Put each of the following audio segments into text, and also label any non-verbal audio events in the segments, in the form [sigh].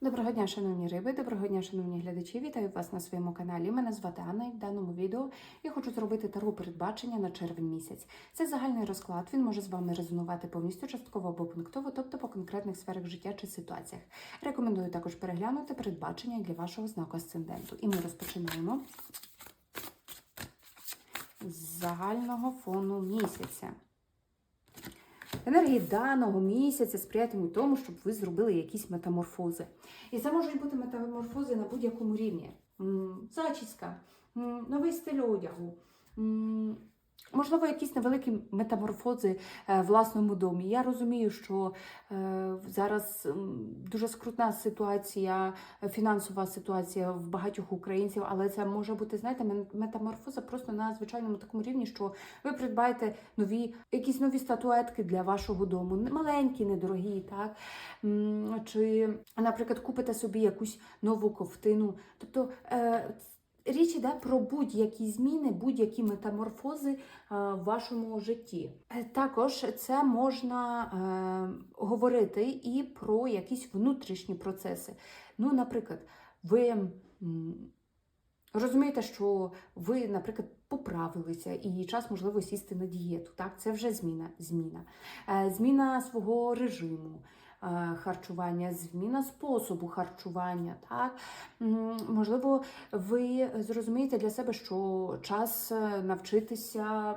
Доброго дня, шановні риби, доброго дня, шановні глядачі. Вітаю вас на своєму каналі. Мене звати Анна і в даному відео я хочу зробити таро передбачення на червень місяць. Це загальний розклад. Він може з вами резонувати повністю частково або пунктово, тобто по конкретних сферах життя чи ситуаціях. Рекомендую також переглянути передбачення для вашого знаку асценденту. І ми розпочинаємо з загального фону місяця. Енергії даного місяця сприятимуть тому, щоб ви зробили якісь метаморфози. І це можуть бути метаморфози на будь-якому рівні. Зачіска, новий стиль одягу, можливо, якісь невеликі метаморфози е, в власному домі. Я розумію, що е, зараз дуже скрутна ситуація, фінансова ситуація в багатьох українців, але це може бути, знаєте, метаморфоза просто на звичайному такому рівні, що ви придбаєте нові, якісь нові статуетки для вашого дому, маленькі, недорогі, так? Чи, наприклад, купите собі якусь нову ковтину. Тобто е, річ іде про будь-які зміни, будь-які метаморфози е, в вашому житті. Е, Також це можна е, говорити і про якісь внутрішні процеси. Ну, наприклад, ви. Розумієте, що ви, наприклад, поправилися, і час можливо сісти на дієту. Так, це вже зміна. Зміна, зміна свого режиму харчування, зміна способу харчування. Так, можливо, ви зрозумієте для себе, що час е, навчитися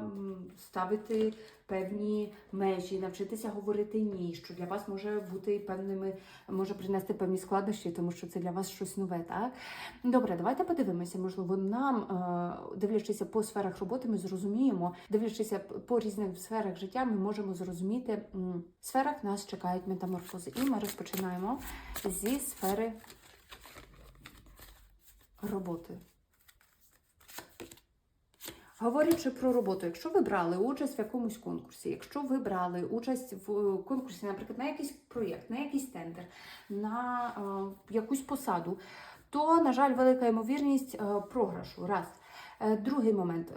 ставити певні межі, навчитися говорити ні, що для вас може бути певними, може принести певні складнощі, тому що це для вас щось нове. Так? Добре, давайте подивимося. Можливо, нам, е, дивлячися по сферах роботи, ми зрозуміємо, дивлячися по різних сферах життя, ми можемо зрозуміти, в сферах нас чекають метаморфози. І ми розпочинаємо зі сфери роботи. Говорячи про роботу, якщо ви брали участь в якомусь конкурсі, якщо ви брали участь в конкурсі, наприклад, на якийсь проєкт, на якийсь тендер, на е, якусь посаду, то, на жаль, велика ймовірність е, програшу. Раз. Е, другий момент.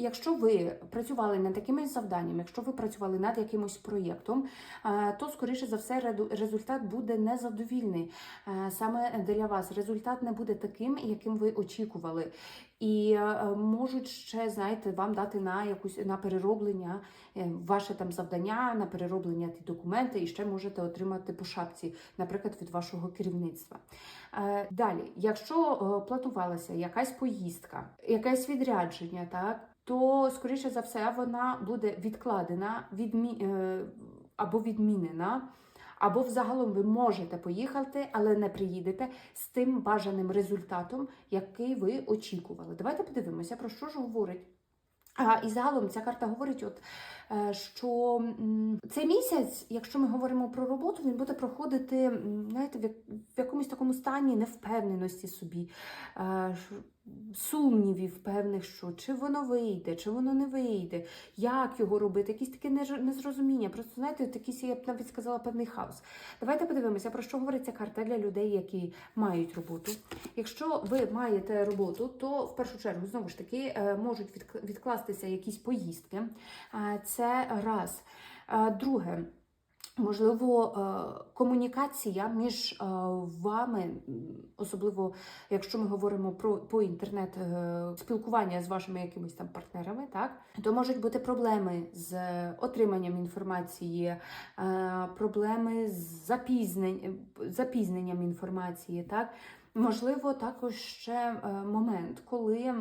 Якщо ви працювали над якимось завданням, якщо ви працювали над якимось проєктом, е, то, скоріше за все, результат буде незадовільний е, саме для вас. Результат не буде таким, яким ви очікували. І е, можуть ще, знаєте, вам дати на якусь на перероблення е, ваше там завдання, на перероблення ті документи, і ще можете отримати по шапці, наприклад, від вашого керівництва. Е, Далі, якщо планувалася якась поїздка, якесь відрядження, так то скоріше за все вона буде відкладена, відмі... або відмінена. Або взагалом ви можете поїхати, але не приїдете з тим бажаним результатом, який ви очікували. Давайте подивимося, про що ж говорить. А, і загалом ця карта говорить, от, е, що цей місяць, якщо ми говоримо про роботу, він буде проходити знаєте, в, якомусь такому стані невпевненості собі, е, сумнівів певних, що чи воно вийде, чи воно не вийде, як його робити, якісь таке незрозуміння. Просто знаєте, такий, я б навіть сказала, певний хаос. Давайте подивимося, про що говорить ця карта для людей, які мають роботу. Якщо ви маєте роботу, то в першу чергу знову ж таки е, можуть відк- відкластися якісь поїздки. Це раз. Друге. Можливо, е, комунікація між е, вами, особливо якщо ми говоримо про по інтернет е, спілкування з вашими якимись там партнерами, так то можуть бути проблеми з отриманням інформації, проблеми з запізнень, запізненням інформації, так. Можливо, також ще момент, коли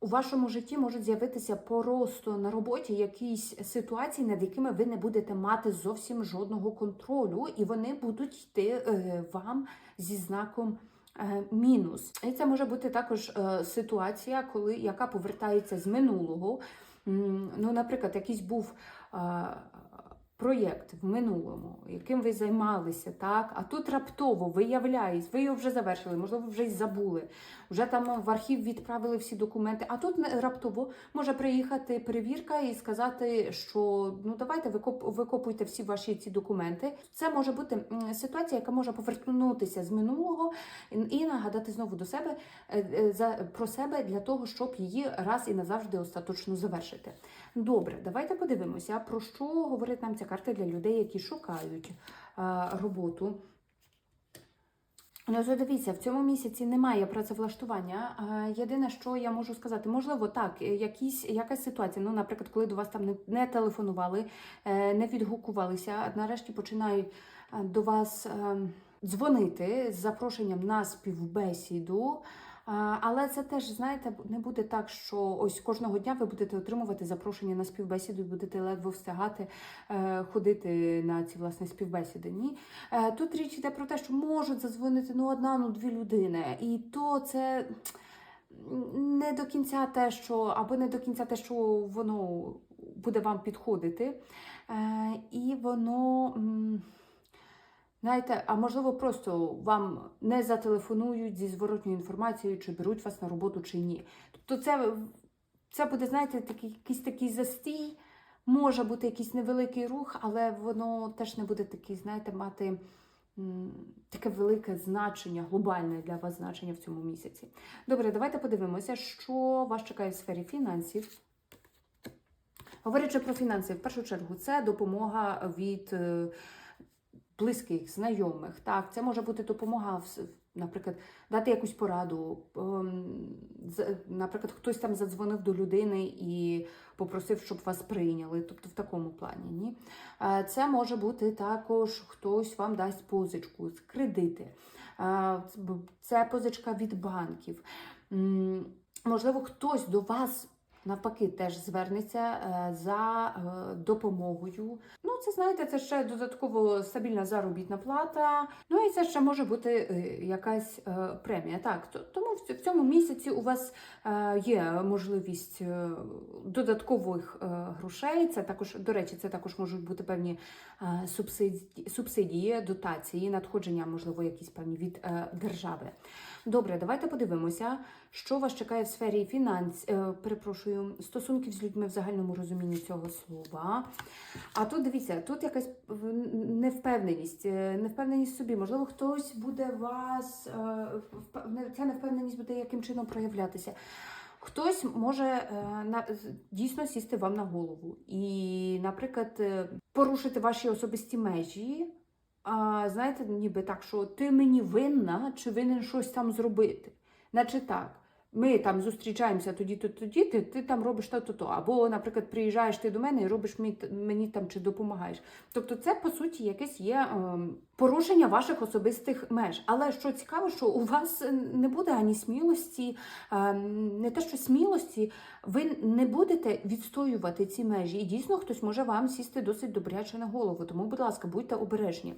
у вашому житті можуть з'явитися просто на роботі якісь ситуації, над якими ви не будете мати зовсім жодного контролю, і вони будуть йти е, вам зі знаком. е, Мінус. І це може бути також е, ситуація, коли яка повертається з минулого. Ну, наприклад, якийсь був проєкт в минулому, яким ви займалися, так? А тут раптово виявляється, ви його вже завершили, можливо, вже й забули, вже там в архів відправили всі документи. А тут раптово може приїхати перевірка і сказати, що ну давайте викоп, викопуйте всі ваші ці документи. Це може бути ситуація, яка може повернутися з минулого і- нагадати знову до себе е, е, про себе для того, щоб її раз і назавжди остаточно завершити. Добре, давайте подивимося, про що говорить нам ця карта для людей, які шукають роботу. Ну, то дивіться, в цьому місяці немає працевлаштування. Єдине, що я можу сказати, можливо, так, якісь, якась ситуація. Ну, наприклад, коли до вас там не, не телефонували, е, не відгукувалися, нарешті починають е, до вас е, дзвонити з запрошенням на співбесіду. Але це теж, знаєте, не буде так, що ось кожного дня ви будете отримувати запрошення на співбесіду і будете ледве встигати е, ходити на ці власне співбесіди. Ні. Е, Тут річ йде про те, що можуть задзвонити ну одна, ну дві людини, і то це не до кінця те, що або не до кінця те, що воно буде вам підходити, е, і воно. Знаєте, а можливо, просто вам не зателефонують зі зворотньою інформацією, чи беруть вас на роботу, чи ні. Тобто, це, це буде, знаєте, такий, якийсь такий застій, може бути якийсь невеликий рух, але воно теж не буде такий, знаєте, мати таке велике значення, глобальне для вас значення в цьому місяці. Добре, давайте подивимося, що вас чекає в сфері фінансів. Говорячи про фінанси, в першу чергу, це допомога від. Близьких, знайомих. Так, це може бути допомога, наприклад, дати якусь пораду. ем, Наприклад, хтось там задзвонив до людини і попросив, щоб вас прийняли. Тобто в такому плані. Ні? Е, Це може бути також хтось вам дасть позичку, з кредити. Е, Це позичка від банків. Можливо, хтось до вас. Навпаки, теж звернеться е, за е, допомогою. Ну, це знаєте, це ще додатково стабільна заробітна плата. Ну і це ще може бути е, якась премія. Так, тому в цьому місяці у вас є можливість додаткових грошей. Це також, до речі, це також можуть бути певні субсидії, субсидії, дотації, надходження, можливо, якісь певні від держави. Добре, давайте подивимося, що вас чекає в сфері фінанс, е, перепрошую, стосунків з людьми в загальному розумінні цього слова. А тут дивіться, тут якась невпевненість, е, невпевненість в собі. Можливо, хтось буде вас, е, ця невпевненість буде яким чином проявлятися. Хтось може дійсно сісти вам на голову і, наприклад, порушити ваші особисті межі. А, знаєте, ніби так, що ти мені винна, чи винен щось там зробити. Наче так. Ми там зустрічаємося тоді-то, тоді, ти, ти там робиш то-то. то Або, наприклад, приїжджаєш ти до мене і робиш мені, мені там чи допомагаєш. Тобто, це по суті якесь є ем, порушення ваших особистих меж. Але що цікаво, що у вас не буде ані смілості, ем, не те, що смілості, ви не будете відстоювати ці межі. І дійсно хтось може вам сісти досить добряче на голову. Тому, будь ласка, будьте обережні.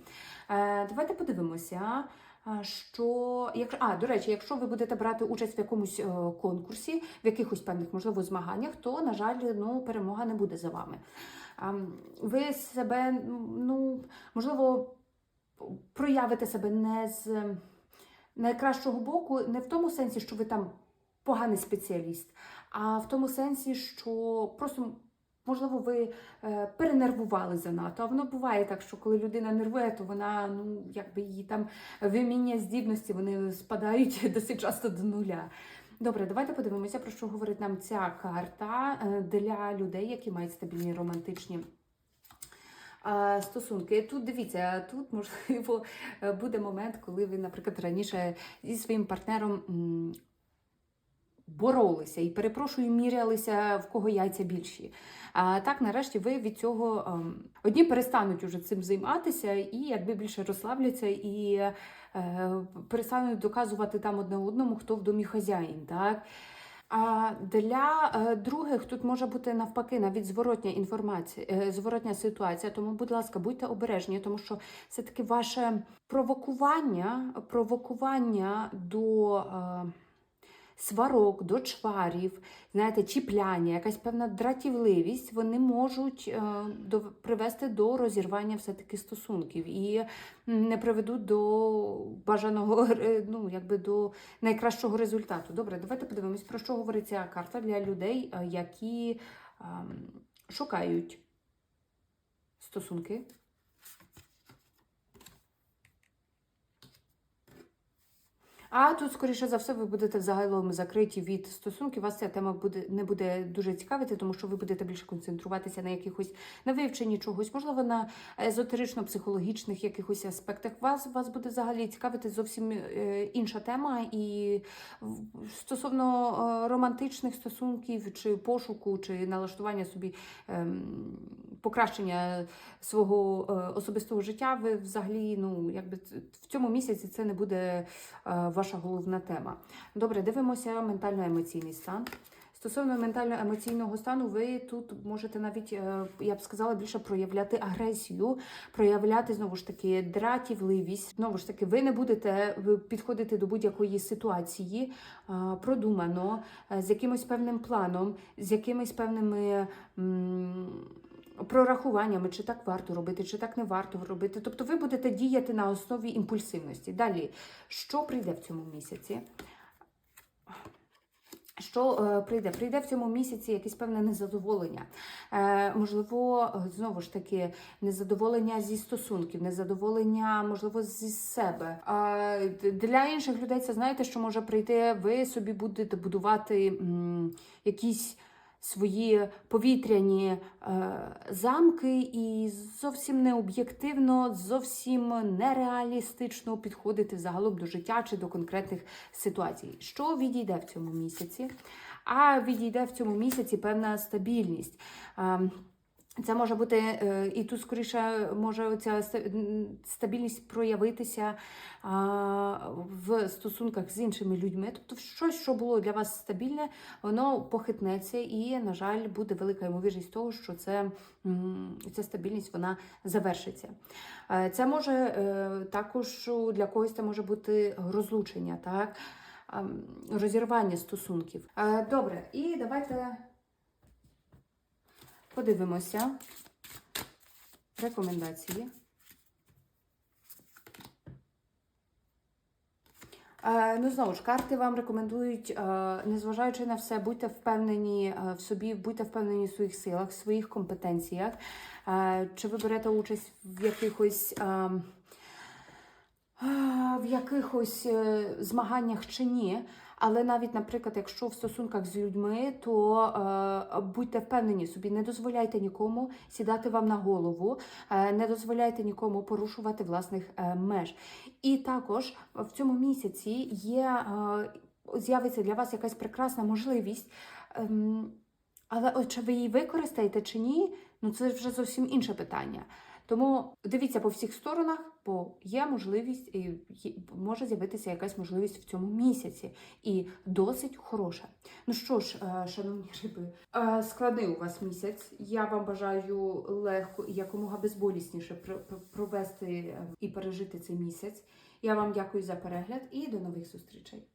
Е, давайте подивимося. Що, якщо, а, до речі, якщо ви будете брати участь в якомусь е, конкурсі, в якихось певних, можливо, змаганнях, то, на жаль, ну, перемога не буде за вами. Ви себе, ну, можливо, проявите себе не з найкращого боку, не в тому сенсі, що ви там поганий спеціаліст, а в тому сенсі, що просто. Можливо, ви е, перенервували занадто. А воно буває так, що коли людина нервує, то вона, ну, якби її там виміння здібності, вони спадають [laughs] досить часто до нуля. Добре, давайте подивимося, про що говорить нам ця карта е, для людей, які мають стабільні романтичні. е, Стосунки. Тут дивіться, тут можливо буде момент, коли ви, наприклад, раніше зі своїм партнером боролися і перепрошую, мірялися, в кого яйця більші. А так, нарешті, ви від цього ем, одні перестануть уже цим займатися, і якби більше розслабляться і е, перестануть доказувати там одне одному, хто в домі хазяїн. Так? А для е, других тут може бути навпаки навіть зворотня інформація, е, зворотня ситуація. Тому, будь ласка, будьте обережні, тому що все таки ваше провокування, провокування до. Сварок, до чварів, знаєте, чіпляння, якась певна дратівливість, вони можуть е, до, привести до розірвання все-таки стосунків і не приведуть до бажаного, [laughs] ну, якби до найкращого результату. Добре, давайте подивимось, про що говорить ця карта для людей, е, які ем, шукають стосунки. А тут, скоріше за все, ви будете взагалом закриті від стосунків. Вас ця тема буде не буде дуже цікавити, тому що ви будете більше концентруватися на якихось на вивченні чогось, можливо, на езотерично-психологічних якихось аспектах. Вас вас буде взагалі цікавити зовсім е, інша тема. І стосовно е, романтичних стосунків чи пошуку, чи налаштування собі ем, покращення свого е, особистого життя, ви взагалі, ну якби в цьому місяці це не буде ваша головна тема. Добре, дивимося ментально-емоційний стан. Стосовно ментально-емоційного стану, ви тут можете навіть, е, я б сказала, більше проявляти агресію, проявляти знову ж таки дратівливість. Знову ж таки, ви не будете підходити до будь-якої ситуації е, продумано, е, з якимось певним планом, з якимись певними. Прорахуваннями, чи так варто робити, чи так не варто робити. Тобто ви будете діяти на основі імпульсивності. Далі, що прийде в цьому місяці? Що е, прийде? Прийде в цьому місяці якесь певне незадоволення. Е, можливо, е, знову ж таки, незадоволення зі стосунків, незадоволення, можливо, зі себе. А для інших людей це знаєте, що може прийти. Ви собі будете будувати м, якісь. Свої повітряні е, замки і зовсім не об'єктивно, зовсім нереалістично підходити загалом до життя чи до конкретних ситуацій. Що відійде в цьому місяці? А відійде в цьому місяці певна стабільність. Це може бути е, і тут скоріше може ця стабільність проявитися в стосунках з іншими людьми. Тобто, щось, що було для вас стабільне, воно похитнеться, і, на жаль, буде велика ймовірність того, що це, ця стабільність вона завершиться. Це може е, також для когось це може бути розлучення, так? Розірвання стосунків. Добре, і давайте подивимося рекомендації. Е, Ну, знову ж, карти вам рекомендують, е, незважаючи на все, будьте впевнені е, в собі, будьте впевнені в своїх силах, в своїх компетенціях. Чи ви берете участь в якихось. в якихось змаганнях чи ні. Але навіть, наприклад, якщо в стосунках з людьми, то е, будьте впевнені собі, не дозволяйте нікому сідати вам на голову, е, не дозволяйте нікому порушувати власних е, меж. І також в цьому місяці є е, з'явиться для вас якась прекрасна можливість. ем, але от чи ви її використаєте чи ні, ну це вже зовсім інше питання. Тому дивіться по всіх сторонах, бо є можливість, і може з'явитися якась можливість в цьому місяці, і досить хороша. Ну що ж, е, шановні риби, е, складний у вас місяць. Я вам бажаю легко і якомога безболісніше пр- пр- провести е, і пережити цей місяць. Я вам дякую за перегляд і до нових зустрічей.